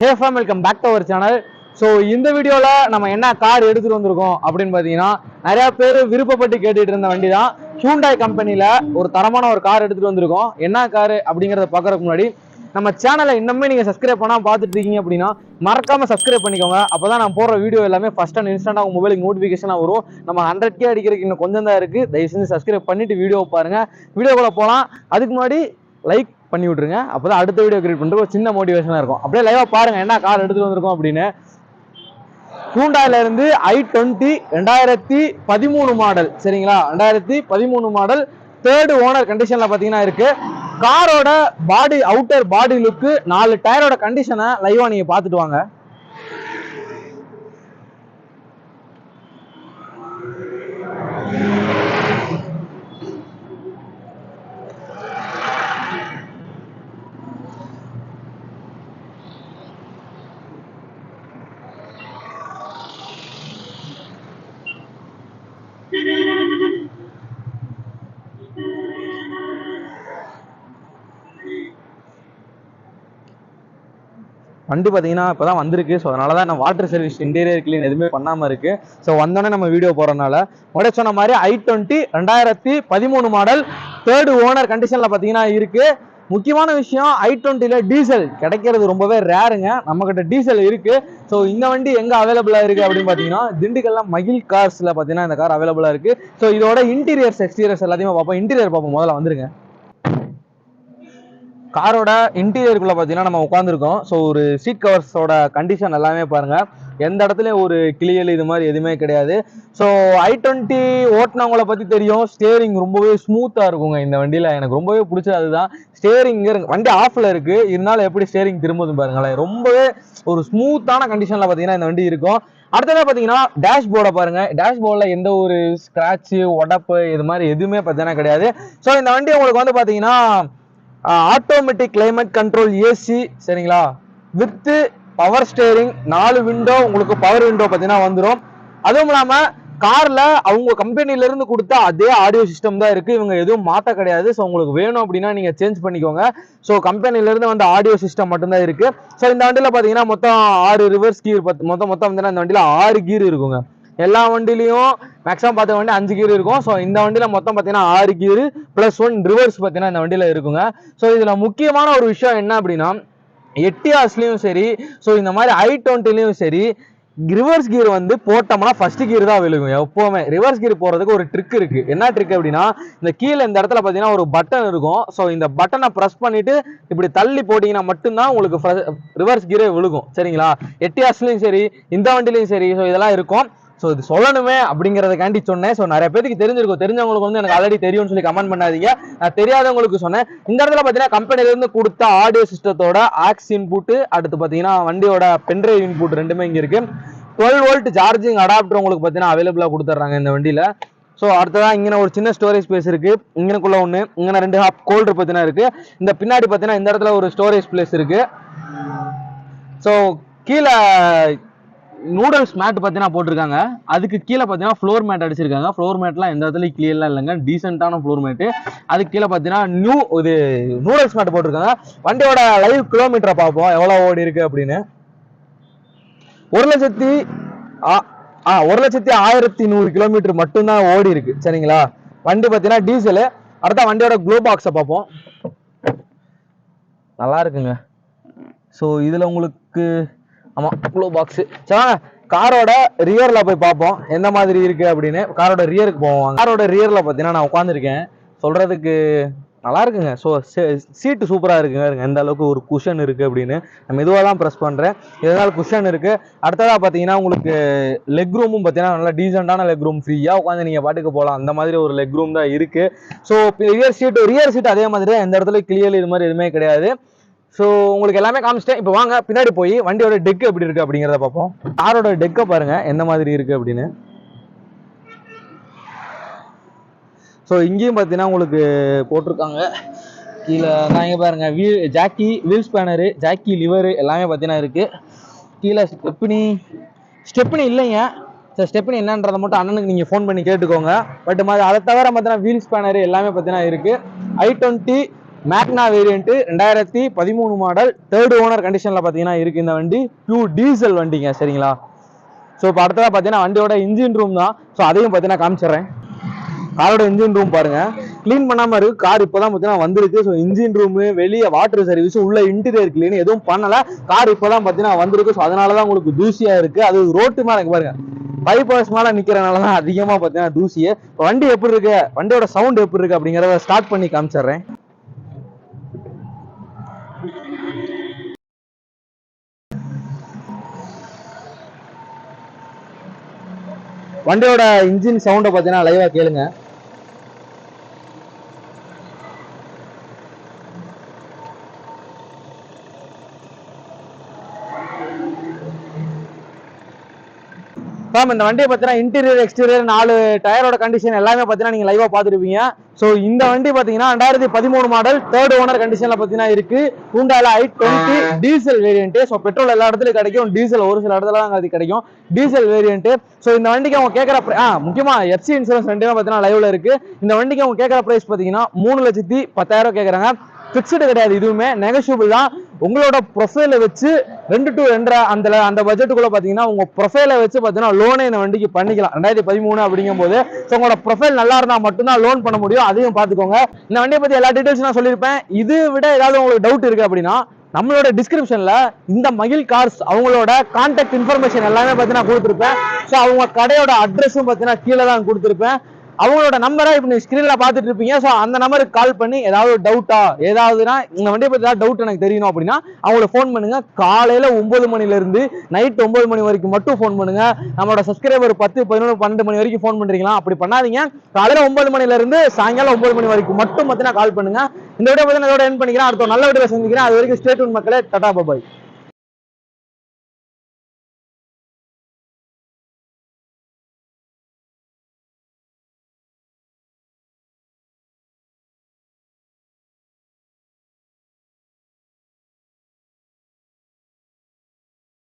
Hey fam welcome back to our channel so இந்த வீடியோவில் நம்ம என்ன கார் எடுத்துகிட்டு வந்திருக்கோம் அப்படின்னு பார்த்தீங்கன்னா நிறையா பேர் விருப்பப்பட்டு கேட்டுட்டு இருந்த வண்டி தான் ஹியூண்டாய் கம்பெனியில் ஒரு தரமான ஒரு கார் எடுத்துகிட்டு வந்திருக்கோம். என்ன கார் அப்படிங்கிறத பார்க்குறதுக்கு முன்னாடி நம்ம சேனலை இன்னுமே நீங்கள் சப்ஸ்கிரைப் பண்ணால் பார்த்துட்டு இருக்கீங்க அப்படின்னா மறக்காமல் சப்ஸ்கிரைப் பண்ணிக்கோங்க. அப்போ தான் நான் போடுற வீடியோ எல்லாமே ஃபஸ்ட் அண்ட் இன்ஸ்டன்டாக உங்கள் மொபைலுக்கு நோட்டிஃபிகேஷனாக வரும். நம்ம ஹண்ட்ரட் கே அடிக்கிறதுக்கு இன்னும் கொஞ்சம் தான் இருக்குது தயவு செஞ்சு சப்ஸ்கிரைப் பண்ணிவிட்டு வீடியோ பாருங்கள் வீடியோக்குள்ளே போகலாம் அதுக்கு முன்னாடி லைக் பண்ணி விட்ருங்க அப்போ தான் அடுத்த வீடியோ கிரியேட் பண்ணுறது ஒரு சின்ன மோட்டிவேஷனாக இருக்கும். அப்படியே லைவாக பாருங்கள் என்ன கார் எடுத்துகிட்டு வந்திருக்கோம் அப்படின்னு. ஹூண்டாயிலேருந்து ஐ டுவெண்ட்டி ரெண்டாயிரத்தி பதிமூணு மாடல் சரிங்களா? ரெண்டாயிரத்தி பதிமூணு மாடல் தேர்டு ஓனர் கண்டிஷனில் பார்த்தீங்கன்னா இருக்குது காரோட பாடி அவுட்டர் பாடி லுக்கு நாலு டயரோட கண்டிஷனை லைவாக நீங்கள் பார்த்துட்டு வாங்க. வண்டி பார்த்தீங்கன்னா இப்போ தான் வந்திருக்கு. ஸோ அதனால தான் நான் வாட்டர் சர்வீஸ் இன்டீரியர் கிளீன் எதுவுமே பண்ணாமல் இருக்குது ஸோ வந்தோடனே நம்ம வீடியோ போகிறனால முன்னாடி சொன்ன மாதிரி ஐ டுவெண்ட்டி ரெண்டாயிரத்தி பதிமூணு மாடல் தேர்டு ஓனர் கண்டிஷனில் பார்த்தீங்கன்னா இருக்குது முக்கியமான விஷயம் ஐ டுவெண்ட்டியில் டீசல் கிடைக்கிறது ரொம்பவே ரேருங்க நம்மக்கிட்ட டீசல் இருக்குது ஸோ இந்த வண்டி எங்கே அவைலபிளாக இருக்குது அப்படின்னு பார்த்தீங்கன்னா திண்டுக்கல்லாம் மகிழ் கார்ஸில் பார்த்தீங்கன்னா இந்த கார் அவைலபிளாக இருக்குது ஸோ இதோட இன்டீரியர்ஸ் எக்ஸ்டீரியர்ஸ் எல்லாத்தையுமே பார்ப்போம். இன்டீரியர் பார்ப்போம். முதல்ல வந்துருங்க. காரோட இன்டீரியருக்குள்ள பார்த்தீங்கன்னா நம்ம உட்காந்துருக்கோம் ஸோ ஒரு சீட் கவர்ஸோட கண்டிஷன் எல்லாமே பாருங்க. எந்த இடத்துலையும் ஒரு கிளியல் இது மாதிரி எதுவுமே கிடையாது. ஸோ ஐ டுவெண்ட்டி ஓட்டினவங்கள பற்றி தெரியும். ஸ்டேரிங் ரொம்பவே ஸ்மூத்தாக இருக்குங்க இந்த வண்டியில். எனக்கு ரொம்பவே பிடிச்சது அதுதான். ஸ்டேரிங் வண்டி ஆஃபில் இருக்குது இருந்தாலும் எப்படி ஸ்டேரிங் திரும்புதும் பாருங்களேன். ரொம்பவே ஒரு ஸ்மூத்தான கண்டிஷனில் பார்த்தீங்கன்னா இந்த வண்டி இருக்கும். அடுத்ததாக பார்த்தீங்கன்னா டேஷ் போர்டை பாருங்க. டேஷ் போர்டில் எந்த ஒரு ஸ்க்ராட்சு உடப்பு இது மாதிரி எதுவுமே பார்த்தீங்கன்னா கிடையாது. ஸோ இந்த வண்டி உங்களுக்கு வந்து பார்த்தீங்கன்னா ஆட்டோமேட்டிக் கிளைமேட் கண்ட்ரோல் ஏசி சரிங்களா? வித்து பவர் ஸ்டேரிங் நாலு விண்டோ உங்களுக்கு பவர் விண்டோ பார்த்தீங்கன்னா வந்துடும் அதுவும் இல்லாமல் காரில் அவங்க கம்பெனிலேருந்து கொடுத்த அதே ஆடியோ சிஸ்டம் தான் இருக்குது இவங்க எதுவும் மாற்ற கிடையாது. ஸோ உங்களுக்கு வேணும் அப்படின்னா நீங்கள் சேஞ்ச் பண்ணிக்கோங்க. ஸோ கம்பெனிலேருந்து வந்த ஆடியோ சிஸ்டம் மட்டும்தான் இருக்குது ஸோ இந்த வண்டியில் பார்த்தீங்கன்னா மொத்தம் ஆறு ரிவர்ஸ் கீர் மொத்தம் மொத்தம் வந்து இந்த வண்டியில் ஆறு கீர் இருக்குங்க. எல்லா வண்டிலையும் மேக்ஸிமம் பார்த்த வண்டி அஞ்சு கீர் இருக்கும். ஸோ இந்த வண்டியில் மொத்தம் பார்த்தீங்கன்னா ஆறு கீர் ப்ளஸ் ஒன் ரிவர்ஸ் பார்த்தீங்கன்னா இந்த வண்டியில் இருக்குங்க. ஸோ இதில் முக்கியமான ஒரு விஷயம் என்ன அப்படின்னா எட்டியாஸ்லேயும் சரி ஸோ இந்த மாதிரி ஐ டுவெண்ட்டிலையும் சரி ரிவர்ஸ் கீர் வந்து போட்டோம்னா ஃபர்ஸ்ட் கீர் தான் விழுகும் எப்போவுமே. ரிவர்ஸ் கீர் போகிறதுக்கு ஒரு ட்ரிக் இருக்குது என்ன ட்ரிக் அப்படின்னா இந்த கீழே இந்த இடத்துல பார்த்தீங்கன்னா ஒரு பட்டன் இருக்கும். ஸோ இந்த பட்டனை ப்ரெஸ் பண்ணிவிட்டு இப்படி தள்ளி போட்டிங்கன்னா மட்டும்தான் உங்களுக்கு ரிவர்ஸ் கீரே விழுகும். சரிங்களா? எட்டியாஸ்லையும் சரி இந்த வண்டிலையும் சரி ஸோ இதெல்லாம் இருக்கும். ஸோ இது சொல்லணுமே அப்படிங்கிறதுக்காண்டி சொன்னேன். ஸோ நிறைய பேருக்கு தெரிஞ்சிருக்கும். தெரிஞ்சவங்களுக்கு வந்து எனக்கு ஆல்ரெடி தெரியும்னு சொல்லி கமெண்ட் பண்ணாதீங்க. நான் தெரியாதவங்களுக்கு சொன்னேன். இந்த இடத்துல பார்த்தீங்கன்னா கம்பெனிலேருந்து கொடுத்த ஆடியோ சிஸ்டத்தோட ஆக்ஸ் இன்புட்டு அடுத்து பார்த்தீங்கன்னா வண்டியோட பென்ட்ரைவ் இன்புட் ரெண்டுமே இங்கே இருக்கு. டுவெல் வோல்ட் சார்ஜிங் அடாப்டர் உங்களுக்கு பார்த்தீங்கன்னா அவைலபிளாக கொடுத்துட்றாங்க இந்த வண்டியில். ஸோ அடுத்ததான் இங்கே ஒரு சின்ன ஸ்டோரேஜ் ஸ்பேஸ் இருக்குது இங்கனக்குள்ள ஒன்று இங்கே ரெண்டு ஹாப் கோல்டர் பார்த்தீங்கன்னா இருக்குது இந்த பின்னாடி பார்த்தீங்கன்னா இந்த இடத்துல ஒரு ஸ்டோரேஜ் பிளேஸ் இருக்கு. ஸோ கீழே நூடல்ஸ் மேட் பார்த்தீங்கன்னா போட்டிருக்காங்க. அதுக்கு கீழே பார்த்தீங்கன்னா ஃப்ளோர் மேட் அடிச்சிருக்காங்க. ஃப்ளோர் மேட்லாம் எந்த இடத்துலையும் கிளியர்லாம் இல்லைங்க. டீசெண்டான ஃப்ளோர் மேட்டு அதுக்கு கீழே பார்த்தீங்கன்னா நியூ இது நூடல்ஸ் மேட் போட்டிருக்காங்க. வண்டியோட லைவ் கிலோமீட்டரை பார்ப்போம். எவ்வளோ ஓடி இருக்கு அப்படின்னு. ஒரு லட்சத்தி ஆ- ஆ ஒரு லட்சத்தி ஆயிரத்தி நூறு கிலோமீட்டர் மட்டும்தான் ஓடி இருக்கு. சரிங்களா? வண்டி பார்த்தீங்கன்னா டீசலு அடுத்த வண்டியோட க்ளோ பாக்ஸை பார்ப்போம். நல்லா இருக்குங்க. ஸோ இதில் உங்களுக்கு ஆமாம் க்ளோ பாக்ஸு சரி காரோட ரியரில் போய் பார்ப்போம். எந்த மாதிரி இருக்குது அப்படின்னு. காரோட ரியருக்கு போவோம் காரோட ரியரில் பார்த்தீங்கன்னா நான் உட்காந்துருக்கேன் சொல்கிறதுக்கு நல்லா இருக்குங்க. ஸோ சீட்டு சூப்பராக இருக்குங்க. இருங்க, எந்த அளவுக்கு ஒரு குஷன் இருக்குது அப்படின்னு. நான் மெதுவாக தான் ப்ரெஸ் பண்ணுறேன் இதனால் குஷன் இருக்குது அடுத்ததாக பார்த்தீங்கன்னா உங்களுக்கு லெக் ரூமும் பார்த்தீங்கன்னா நல்லா டீசெண்டான லெக் ரூம் ஃப்ரீயாக உட்காந்து நீங்கள் பாட்டுக்கு போகலாம் அந்த மாதிரி ஒரு லெக் ரூம் தான் இருக்குது so rear seat rear seat அதே மாதிரி தான். எந்த இடத்துல கிளியர் இது மாதிரி எதுவுமே கிடையாது. ஸோ உங்களுக்கு எல்லாமே காமிச்சிட்டேன். இப்போ வாங்க பின்னாடி போய் வண்டியோட டெக் எப்படி இருக்குது அப்படிங்கிறத பார்ப்போம். காரோட டெக்கை பாருங்கள் எந்த மாதிரி இருக்குது அப்படின்னு. ஸோ இங்கேயும் பார்த்தீங்கன்னா உங்களுக்கு போட்டிருக்காங்க. கீழே நான் இங்கே பாருங்கள் wheel jack wheel spanner jack lever எல்லாமே பார்த்தீங்கன்னா இருக்குது கீழே ஸ்டெப்னி ஸ்டெப்னி இல்லைங்க. சார் ஸ்டெப்னி என்னன்றதை மட்டும் அண்ணனுக்கு நீங்கள் ஃபோன் பண்ணி கேட்டுக்கோங்க. பட் மாதிரி அதை தவிர பார்த்தீங்கன்னா வீல் ஸ்பேனரு எல்லாமே பார்த்தீங்கன்னா இருக்குது ஐ டுவெண்ட்டி மேக்னா வேரியன்ட் ரெண்டாயிரத்தி பதிமூணு மாடல் தேர்ட் ஓனர் கண்டிஷன்ல பாத்தீங்கன்னா இருக்கு இந்த வண்டி. பியூ டீசல் வண்டிங்க சரிங்களா? ஸோ இப்போ அடுத்ததாக பார்த்தீங்கன்னா வண்டியோட இன்ஜின் ரூம் தான். ஸோ அதையும் பார்த்தீங்கன்னா காமிச்சிடுறேன். காரோட இன்ஜின் ரூம் பாருங்க. க்ளீன் பண்ணாமல் இருக்கு. கார் இப்போதான் பார்த்தீங்கன்னா வந்திருக்கு. ஸோ இன்ஜின் ரூமு வெளியே வாட்டர் சர்வீஸ் உள்ள இன்டீரியர் க்ளீன் எதுவும் பண்ணல. கார் இப்போ தான் பார்த்தீங்கன்னா வந்திருக்கு. ஸோ அதனால தான் உங்களுக்கு தூசியாக இருக்கு. அது ரோட்டு மேலே எனக்கு பாருங்க. பைபாஸ் மேலே நிற்கிறனால தான் அதிகமாக பார்த்தீங்கன்னா தூசியை வண்டி எப்படி இருக்கு? வண்டியோட சவுண்ட் எப்படி இருக்கு அப்படிங்கிறத ஸ்டார்ட் பண்ணி காமிச்சிடுறேன். வண்டியோட இன்ஜின் சவுண்டை பார்த்தீங்கன்னா லைவாக கேளுங்க. மேம் இந்த வண்டியை பார்த்தீங்கன்னா இன்டீரியர் எக்ஸ்டீரியர் நாலு டயரோட கண்டிஷன் எல்லாமே பார்த்தீங்கன்னா நீங்கள் லைவாக பார்த்துருப்பீங்க. ஸோ இந்த வண்டி பார்த்தீங்கன்னா ரெண்டாயிரத்தி பதிமூணு மாடல் தேர்ட் ஓனர் கண்டிஷனில் பார்த்தீங்கன்னா இருக்கு. ஹூண்டால i twenty diesel variant so petrol எல்லா இடத்துலையும் கிடைக்கும். டீசல் ஒரு சில இடத்துல தான் அது கிடைக்கும். டீசல் வேரியன்ட் ஸோ இந்த வண்டிக்கு அவங்க கேட்குற ஆ முக்கியமாக எஃப்சி இன்சூரன்ஸ் ரெண்டுமே பார்த்தீங்கன்னா லைவ்ல இருக்கு. இந்த வண்டிக்கு அவங்க கேட்குற ப்ரைஸ் பார்த்தீங்கன்னா மூணு லட்சத்தி பத்தாயிரம் கேட்குறாங்க ஃபிக்ஸ்டு கிடையாது இதுவுமே நெகஷியபிள் தான். உங்களோட ப்ரொஃபைலை வச்சு ரெண்டு டு ரெண்டரை அந்த அந்த பட்ஜெட்டுக்குள்ள பார்த்தீங்கன்னா உங்க ப்ரொஃபைலை வச்சு பார்த்தீங்கன்னா லோனே இந்த வண்டிக்கு பண்ணிக்கலாம். ரெண்டாயிரத்தி பதிமூணு அப்படிங்கும் போது ஸோ உங்களோட ப்ரொஃபைல் நல்லா இருந்தால் மட்டும்தான் லோன் பண்ண முடியும். அதையும் பார்த்துக்கோங்க இந்த வண்டியை பற்றி எல்லா டீட்டெயில்ஸ் நான் சொல்லியிருப்பேன். இது விட ஏதாவது உங்களுக்கு டவுட் இருக்கு அப்படின்னா நம்மளோட டிஸ்கிரிப்ஷன்ல இந்த மகிழ் கார்ஸ் அவங்களோட கான்டாக்ட் இன்ஃபர்மேஷன் எல்லாமே பார்த்தீங்கன்னா கொடுத்துருப்பேன். ஸோ அவங்க கடையோட அட்ரஸும் பார்த்தீங்கன்னா கீழே தான் கொடுத்துருப்பேன். அவங்களோட நம்பரை இப்போ நீங்கள் ஸ்க்ரீனில் பார்த்துட்டு இருப்பீங்க. ஸோ அந்த நம்பருக்கு கால் பண்ணி ஏதாவது டவுட்டா ஏதாவதுனா இந்த வண்டியை பற்றி ஏதாவது டவுட் எனக்கு தெரியணும் அப்படின்னா அவங்கள ஃபோன் பண்ணுங்கள் காலையில் ஒம்பது மணிலேருந்து நைட் ஒம்பது மணி வரைக்கும் மட்டும் ஃபோன் பண்ணுங்கள் நம்மளோட சப்ஸ்கிரைபர் பத்து பதினொன்று பன்னெண்டு மணி வரைக்கும் ஃபோன் பண்ணுறீங்களா அப்படி பண்ணாதீங்க. காலையில் ஒம்பது மணிலேருந்து சாயங்காலம் ஒம்பது மணி வரைக்கும் மட்டும் பார்த்தீங்கன்னா கால் பண்ணுங்க. இந்த விட பார்த்தீங்கன்னா இதோட என் பண்ணிக்கிறேன். அடுத்த நல்ல வீடியோ சந்திக்கிறேன். அது வரைக்கும் ஸ்டேட் மக்களே. டாடா பாபாய்